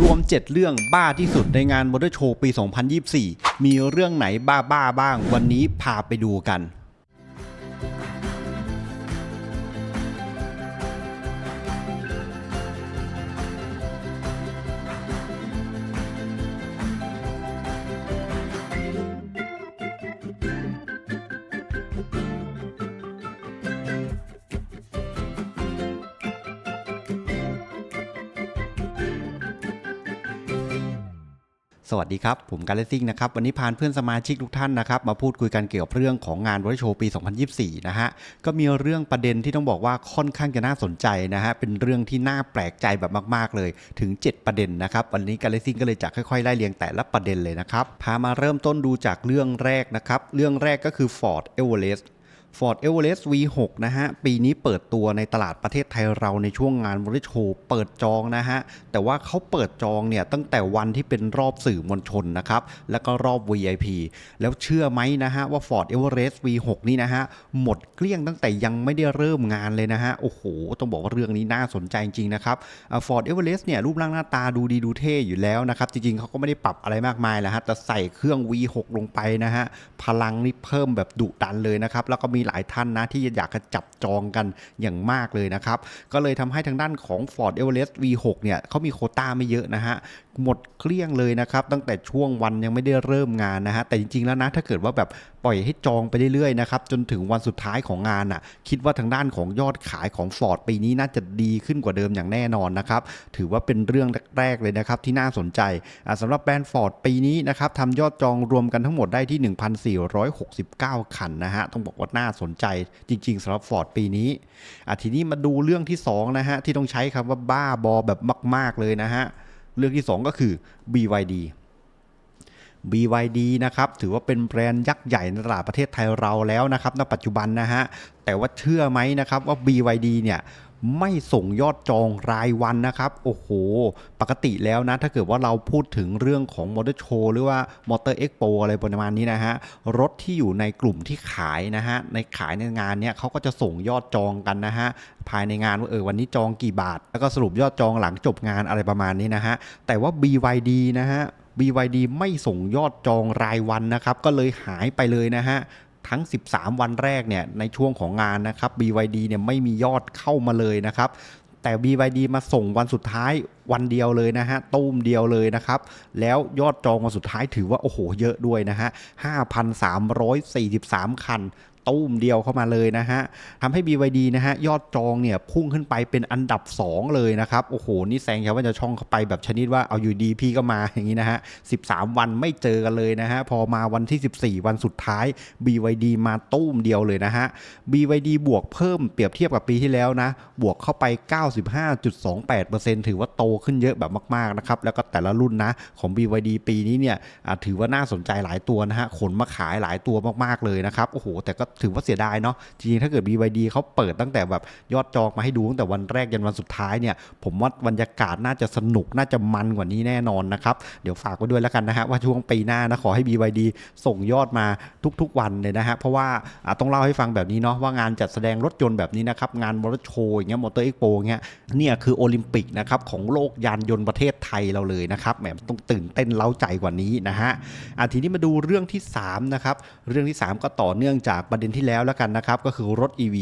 รวม 7 เรื่องบ้าที่สุดในงานมอเตอร์โชว์ปี 2024 มีเรื่องไหนบ้าบ้าบ้าง วันนี้พาไปดูกัน สวัสดีครับ ผมการเลซิ่งนะครับ วันนี้พานเพื่อนสมาชิกทุกท่านนะครับ มาพูดคุยกันเกี่ยวกับเรื่องของงานวอร์โชว์ปี 2024 นะฮะ ก็มีเรื่องประเด็นที่ต้องบอกว่าค่อนข้างจะน่าสนใจนะฮะ เป็นเรื่องที่น่าแปลกใจแบบมาก ๆ เลย ถึง 7 ประเด็นนะครับ วันนี้การเลซิ่งก็เลยจะค่อยๆไล่เรียงแต่ละประเด็นเลยนะครับ พามาเริ่มต้นดูจากเรื่องแรกนะครับ เรื่องแรกก็คือ Ford Everest Ford Everest V6 นะฮะ ปีนี้เปิดตัวในตลาดประเทศไทยเราในช่วงงานวอร์โชว์เปิดจองนะฮะ แต่ว่าเขาเปิดจองเนี่ยตั้งแต่วันที่เป็นรอบสื่อมวลชนนะครับ แล้วก็รอบ VIP แล้วเชื่อไหมนะฮะ ว่า Ford Everest V6 นี่นะฮะ หมดเกลี้ยงตั้งแต่ยังไม่ได้เริ่มงานเลยนะฮะ โอ้โห ต้องบอกว่าเรื่องนี้น่าสนใจจริงๆนะครับอ่า Ford Everest เนี่ยรูปร่างหน้าตาดูดีดูเท่อยู่แล้วนะครับ จริงๆเขาก็ไม่ได้ปรับอะไรมากมายแหละฮะแต่ใส่เครื่อง V6 ลงไปนะฮะพลังนี่เพิ่มแบบดุดันเลยนะครับแล้วก็มีหลายท่านนะที่อยากจะจับจองกันอย่างมากเลยนะครับ ก็เลยทำให้ทางด้านของ Ford Everest V6 เนี่ยเขามีโคต้าไม่เยอะนะฮะหมดเกลี้ยงเลยนะครับ ตั้งแต่ช่วงวันยังไม่ได้เริ่มงานนะฮะแต่จริงๆแล้วนะถ้าเกิดว่าแบบปล่อยให้จองไปเรื่อยๆนะครับจนถึงวันสุดท้ายของงานอะคิดว่าทางด้านของยอดขายของ Ford ปีนี้น่าจะดีขึ้นกว่าเดิมอย่างแน่นอนนะครับถือว่าเป็นเรื่องแรกๆเลยนะครับที่น่าสนใจอะสำหรับแบรนด์ Ford ปีนี้นะครับทำยอดจองรวมกันทั้งหมดได้ที่ 1,469 คันนะฮะต้องบอกว่าน่าสนใจจริง ๆสำหรับ Ford ปีนี้อะทีนี้มาดูเรื่องที่สองนะฮะที่ต้องใช้คำว่าบ้าบอแบบมาก ๆเลยนะฮะ เรื่องที่ 2 ก็คือ BYD BYD นะครับถือว่าเป็นแบรนด์ยักษ์ใหญ่ในตลาดประเทศไทยเราแล้วนะครับ ณปัจจุบันนะฮะแต่ว่าเชื่อไหมนะครับว่า BYD เนี่ย ไม่ส่งยอดจองรายวันนะครับ โอ้โห ปกติแล้วนะ ถ้าเกิดว่าเราพูดถึงเรื่องของมอเตอร์โชว์หรือว่ามอเตอร์เอ็กโปอะไรประมาณนี้นะฮะ รถที่อยู่ในกลุ่มที่ขายนะฮะ ในขายในงานเนี่ยเขาก็จะส่งยอดจองกันนะฮะ ภายในงานว่าเออวันนี้จองกี่บาท แล้วก็สรุปยอดจองหลังจบงานอะไรประมาณนี้นะฮะ แต่ว่า BYD นะฮะ BYD ไม่ส่งยอดจองรายวันนะครับ ก็เลยหายไปเลยนะฮะ ทั้ง 13 วันแรกเนี่ยในช่วงของงานนะครับ BYD เนี่ยไม่มียอดเข้ามาเลยนะครับแต่ BYD มาส่งวันสุดท้ายวันเดียวเลยนะฮะตุ้มเดียวเลยนะครับ แล้วยอดจองวันสุดท้ายถือว่า โอ้โห เยอะด้วยนะฮะ 5,343 คัน ตู้มเดียวเข้ามาเลยนะฮะทำให้ BYD นะฮะยอดจองเนี่ยพุ่งขึ้นไปเป็นอันดับ 2 เลยนะครับโอ้โหนี่แซงแค่ว่าจะช่องเข้าไปแบบชนิดว่าเอาอยู่ดีพี่ก็มาอย่างนี้นะฮะ13 วันไม่เจอกันเลยนะฮะพอมาวันที่ 14 วันสุดท้าย BYD มาตู้มเดียวเลยนะฮะ BYD บวกเพิ่มเปรียบเทียบกับปีที่แล้วนะบวกเข้าไป 95.28%ถือว่าโตขึ้นเยอะแบบมากๆนะครับแล้วก็แต่ละรุ่นนะของ BYD ปีนี้เนี่ยถือว่าน่าสนใจหลายตัวนะฮะขนมาขายหลายตัวมากๆเลยนะครับโอ้โหแต่ก็ถือว่าเสียดายเนาะจริงๆถ้าเกิด BYD เขาเปิดตั้งแต่แบบยอดจองมาให้ดูตั้งแต่วันแรกยันวันสุดท้ายเนี่ยผมว่าบรรยากาศน่าจะสนุกน่าจะมันกว่านี้แน่นอนนะครับ เดี๋ยวฝากไว้ด้วยแล้วกันนะฮะว่าช่วงปีหน้านะขอให้ BYD ส่งยอดมาทุกๆวันเลยนะฮะเพราะว่าต้องเล่าให้ฟังแบบนี้เนาะว่างานจัดแสดงรถยนต์แบบนี้นะครับงานมอเตอร์โชว์อย่างเงี้ยมอเตอร์เอ็กโปเงี้ยเนี่ยคือโอลิมปิกนะครับของโลกยานยนต์ประเทศไทยเราเลยนะครับแหมต้องตื่นเต้นเล้าใจกว่านี้นะฮะอะทีนี้มาดูเรื่องที่สามนะครับเรื่องที่สามก็ต่อเนื่องจากประเด็นที่แล้วแล้วกันนะครับ ก็คือรถ EV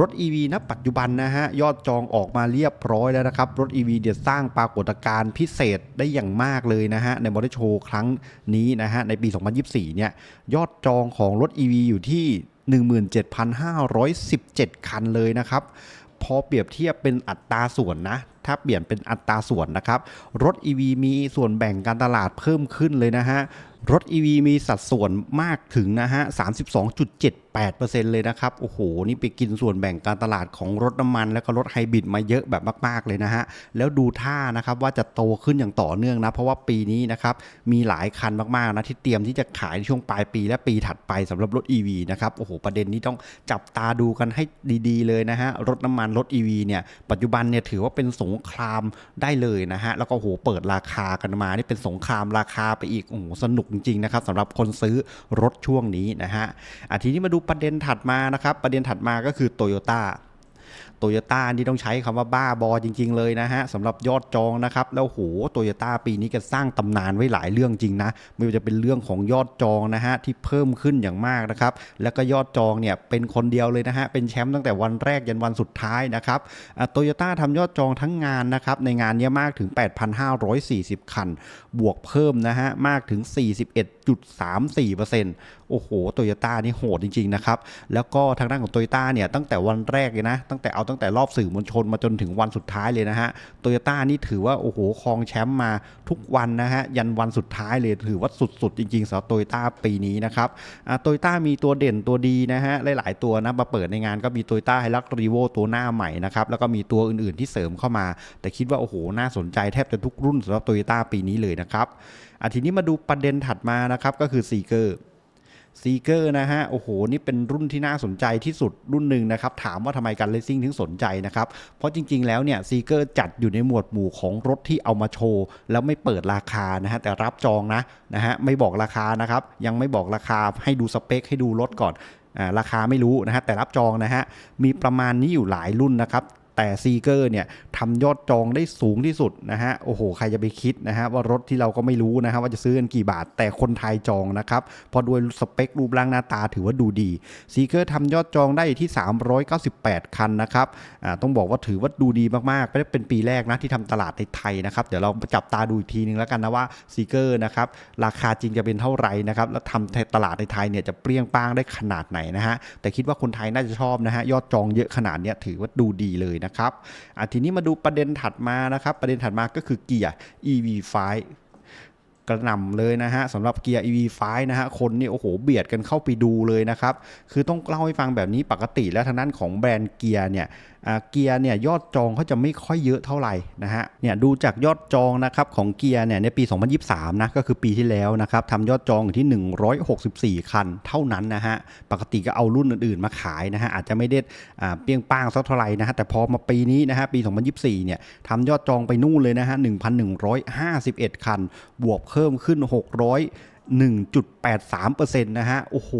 รถ EV ณปัจจุบันนะฮะ ยอดจองออกมาเรียบร้อยแล้วนะครับ รถ EV เดี๋ยวสร้างปรากฏการณ์พิเศษได้อย่างมากเลยนะฮะ ในมอเตอร์โชว์ครั้งนี้นะฮะ ในปี 2024 เนี่ย ยอดจองของรถ EV อยู่ที่ 17,517 คันเลยนะครับ พอเปรียบเทียบเป็นอัตราส่วนนะถ้าเปลี่ยนเป็นอัตราส่วนนะครับ รถ EV มีส่วนแบ่งการตลาดเพิ่มขึ้นเลยนะฮะ รถ EV มีสัดส่วนมากถึงนะฮะ 32.78%เลยนะครับ โอ้โห นี่ไปกินส่วนแบ่งการตลาดของรถน้ำมัน แล้วก็รถไฮบริดมาเยอะแบบมาก ๆ เลยนะฮะ แล้วดูท่านะครับว่าจะโตขึ้นอย่างต่อเนื่องนะ เพราะว่าปีนี้นะครับ มีหลายคันมากๆนะที่เตรียมที่จะขายในช่วงปลายปีและปีถัดไปสำหรับรถ EV นะครับ โอ้โห ประเด็นนี้ต้องจับตาดูกันให้ดีๆ เลยนะฮะ รถน้ำมันรถ EV เนี่ย ปัจจุบันเนี่ยถือว่าเป็นสงครามได้เลยนะฮะ แล้วก็โอ้โหเปิดราคากันมา นี่เป็นสงครามราคาไปอีก โอ้โห สนุกริงๆนะครับสำหรับคนซื้อรถช่วงนี้นะฮะอาทีนี้มาดูประเด็นถัดมานะครับ ประเด็นถัดมาก็คือ Toyota โตโยต้านี่ต้องใช้คำว่าบ้าบอจริง ๆ เลยนะฮะสำหรับยอดจองนะครับ แล้วโหโตโยต้าปีนี้ก็สร้างตำนานไว้หลายเรื่องจริงนะ ไม่ว่าจะเป็นเรื่องของยอดจองนะฮะที่เพิ่มขึ้นอย่างมากนะครับ แล้วก็ยอดจองเนี่ยเป็นคนเดียวเลยนะฮะเป็นแชมป์ตั้งแต่วันแรกยันวันสุดท้ายนะครับโตโยต้าทำยอดจองทั้งงานนะครับในงานเนี้มากถึง 8,540 คัน บวกเพิ่มนะฮะมากถึง 41.34%โอ้โหโตโยต้านี่โหดจริงๆนะครับแล้วก็ทางด้านของโตโยต้าเนี่ยตั้งแต่วันแรกเลยนะตั้งแต่เอาตั้งแต่รอบสื่อมวลชนมาจนถึงวันสุดท้ายเลยนะฮะโตโยต้านี่ถือว่าโอ้โหครองแชมป์มาทุกวันนะฮะยันวันสุดท้ายเลยถือว่าสุดๆ จริงๆสำหรับโตโยต้าปีนี้นะครับโตโยต้ามีตัวเด่นตัวดีนะฮะหลายๆตัวนะมาเปิดในงานก็มีโตโยต้าไฮรักรีโวตัวหน้าใหม่นะครับแล้วก็มีตัวอื่นๆที่เสริมเข้ามา แต่คิดว่าโอ้โหน่าสนใจแทบจะทุกรุ่นสำหรับโตโยต้าปีนี้เลยนะครับอะทีนี้มาดูประเด็นถัดมานะครับก็คือซีเกอร์ ซีเกอร์นะฮะ โอ้โห นี่เป็นรุ่นที่น่าสนใจที่สุดรุ่นหนึ่งนะครับ ถามว่าทำไมการเลสซิ่งถึงสนใจนะครับ เพราะจริงๆ แล้วเนี่ยซีเกอร์จัดอยู่ในหมวดหมู่ของรถที่เอามาโชว์ แล้วไม่เปิดราคานะฮะ แต่รับจองนะนะฮะ ไม่บอกราคานะครับ ยังไม่บอกราคาให้ดูสเปค ให้ดูรถก่อนอ่าราคาไม่รู้นะฮะแต่รับจองนะฮะมีประมาณนี้อยู่หลายรุ่นนะครับ แต่ซีเกอร์เนี่ยทำยอดจองได้สูงที่สุดนะฮะโอ้โห ใครจะไปคิดนะฮะว่ารถที่เราก็ไม่รู้นะฮะว่าจะซื้อกันกี่บาทแต่คนไทยจองนะครับเพอด้วยสเปครูปร่างหน้าตาถือว่าดูดีซีเกอร์ทำยอดจองได้ที่ 398 คันนะครับอ่าต้องบอกว่าถือว่าดูดีมากๆไม่ได้เป็นปีแรกนะที่ทำตลาดในไทยนะครับเดี๋ยวเราจับตาดูอีกทีนึงแล้วกันนะว่าซีเกอร์นะครับราคาจริงจะเป็นเท่าไหร่นะครับแล้วทำตลาดในไทยเนี่ยจะเปรี้ยงป้างได้ขนาดไหนนะฮะแต่คิดว่าคนไทยน่าจะชอบนะฮะยอดจองเยอะขนาดนี้ถือว่าดูดีเลยนะครับอะทีนี้มาดูประเด็นถัดมานะครับ ประเด็นถัดมาก็คือเกียร์ EV5 กระหน่ำเลยนะฮะสำหรับเกียร์ EV5 นะฮะคนนี่โอ้โหเบียดกันเข้าไปดูเลยนะครับ คือต้องเล่าให้ฟังแบบนี้ปกติแล้วทางด้านของแบรนด์เกียร์เนี่ยเกียร์เนี่ยยอดจองเขาจะไม่ค่อยเยอะเท่าไหร่นะฮะเนี่ยดูจากยอดจองนะครับของเกียร์เนี่ยในปี 2023 นะก็คือปีที่แล้วนะครับทำยอดจองอยู่ที่ 164 คันเท่านั้นนะฮะปกติก็เอารุ่นอื่นๆมาขายนะฮะอาจจะไม่ได้เปรี้ยงป้างสักเท่าไหร่นะฮะแต่พอมาปีนี้นะฮะปี 2024 เนี่ยทำยอดจองไปนู่นเลยนะฮะ1,151 คันบวกเพิ่มขึ้น 600 1.83%นะฮะ โอ้โห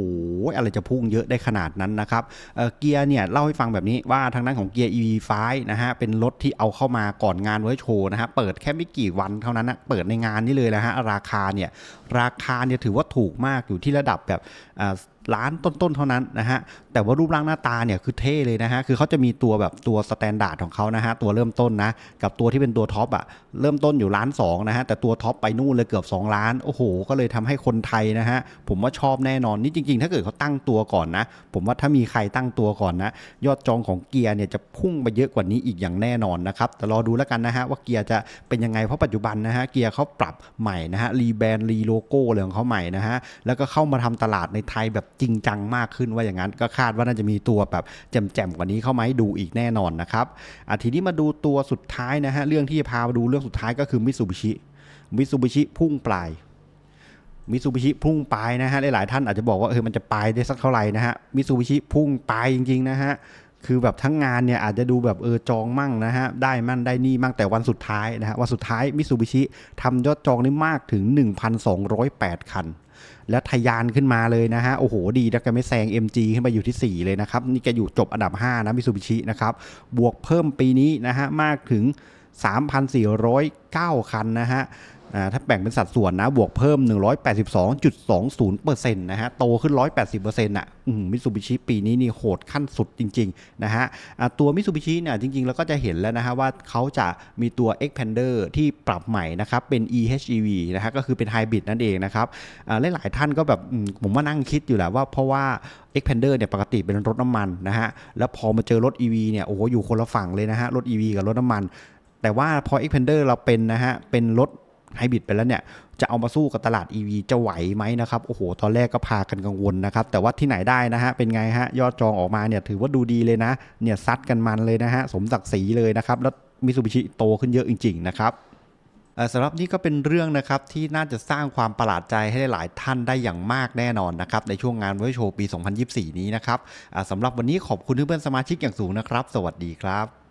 อะไรจะพุ่งเยอะได้ขนาดนั้นนะครับเเกียร์เนี่ย เล่าให้ฟังแบบนี้ว่าทางด้านของเกียร์ EV5 นะฮะ เป็นรถที่เอาเข้ามาก่อนงานเวิร์โชว์นะฮะ เปิดแค่ไม่กี่วันเท่านั้นนะเปิดในงานนี้เลยนะฮะ ราคาเนี่ย ราคาเนี่ยถือว่าถูกมากอยู่ที่ระดับแบบ ล้านต้นๆเท่านั้นนะฮะแต่ว่ารูปร่างหน้าตาเนี่ยคือเท่เลยนะฮะคือเขาจะมีตัวแบบตัวสแตนดาร์ดของเขานะฮะตัวเริ่มต้นนะกับตัวที่เป็นตัวท็อปอะเริ่มต้นอยู่ล้านสองนะฮะแต่ตัวท็อปไปนู่นเลยเกือบ 2 ล้านโอ้โห ก็เลยทำให้คนไทยนะฮะผมว่าชอบแน่นอนนี่จริง ๆ ถ้าเกิดเขาตั้งตัวก่อนนะ ผมว่าถ้ามีใครตั้งตัวก่อนนะยอดจองของเกียร์เนี่ยจะพุ่งไปเยอะกว่านี้อีกอย่างแน่นอนนะครับแต่รอดูแล้วกันนะฮะว่าเกียร์จะเป็นยังไงเพราะปัจจุบันนะฮะเกียร์เขาปรับใหม่นะฮะรีแบรนด์รีโลโก้อะไรของเขาใหม่นะฮะแล้วก็เข้ามาทำตลาดในไทยแบบจริงจังมากขึ้นว่าอย่างนั้นก็คาดว่าน่าจะมีตัวแบบแจ่มๆกว่านี้เข้ามาให้ดูอีกแน่นอนนะครับอะทีนี้มาดูตัวสุดท้ายนะฮะเรื่องที่จะพามาดูเรื่องสุดท้ายก็คือมิตซูบิชิมิตซูบิชิพุ่งปลายมิตซูบิชิพุ่งปลายนะฮะหลายๆท่านอาจจะบอกว่าเออมันจะปลายได้สักเท่าไหร่นะฮะมิตซูบิชิพุ่งปลายจริงๆนะฮะคือแบบทั้งงานเนี่ยอาจจะดูแบบเออจองมั่งนะฮะได้มั่นได้นี่มั่งแต่วันสุดท้ายนะฮะวันสุดท้ายมิตซูบิชิทำยอดจองได้มากถึง 1,208 คัน และทะยานขึ้นมาเลยนะฮะ โอ้โห ดีนะแกไม่แซง MG ขึ้นไปอยู่ที่ 4 เลยนะครับ นี่แกอยู่จบอันดับ 5 นะมิซูบิชินะครับ บวกเพิ่มปีนี้นะฮะ มากถึง 3,409 คันนะฮะ ถ้าแบ่งเป็นสัดส่วนนะบวกเพิ่ม 182.20%นะฮะโตขึ้น 180%อะมิซูบิชิปีนี้นี่โหดขั้นสุดจริงๆนะฮะตัวมิซูบิชิเนี่ยจริงๆเราก็จะเห็นแล้วนะฮะว่าเขาจะมีตัว Expander ที่ปรับใหม่นะครับ เป็น EHEV นะฮะก็คือเป็นไฮบริดนั่นเองนะครับอ่าหลายๆท่านก็แบบผมว่านั่งคิดอยู่แหละว่าเพราะว่า Expander เนี่ยปกติเป็นรถน้ำมันนะฮะแล้วพอมาเจอรถ EV เนี่ยโอ้โหอยู่คนละฝั่งเลยนะฮะรถ EV กับรถน้ำมัน แต่ว่าพอ Expander เราเป็นนะฮะเป็นรถ ไฮบริดไปแล้วเนี่ย จะเอามาสู้กับตลาด EV จะไหวไหมนะครับ โอ้โห ตอนแรกก็พากันกังวลนะครับ แต่ว่าที่ไหนได้นะฮะ เป็นไงฮะ ยอดจองออกมาเนี่ยถือว่าดูดีเลยนะ เนี่ยซัดกันมันเลยนะฮะ สมศักดิ์ศรีเลยนะครับ แล้วมิซูบิชิโตขึ้นเยอะจริง ๆ นะครับสำหรับนี่ก็เป็นเรื่องนะครับที่น่าจะสร้างความประหลาดใจให้หลายท่านได้อย่างมากแน่นอนนะครับในช่วงงานเวิร์โชว์ปี 2024 นี้นะครับสำหรับวันนี้ขอบคุณเพื่อนๆสมาชิกอย่างสูงนะครับ สวัสดีครับ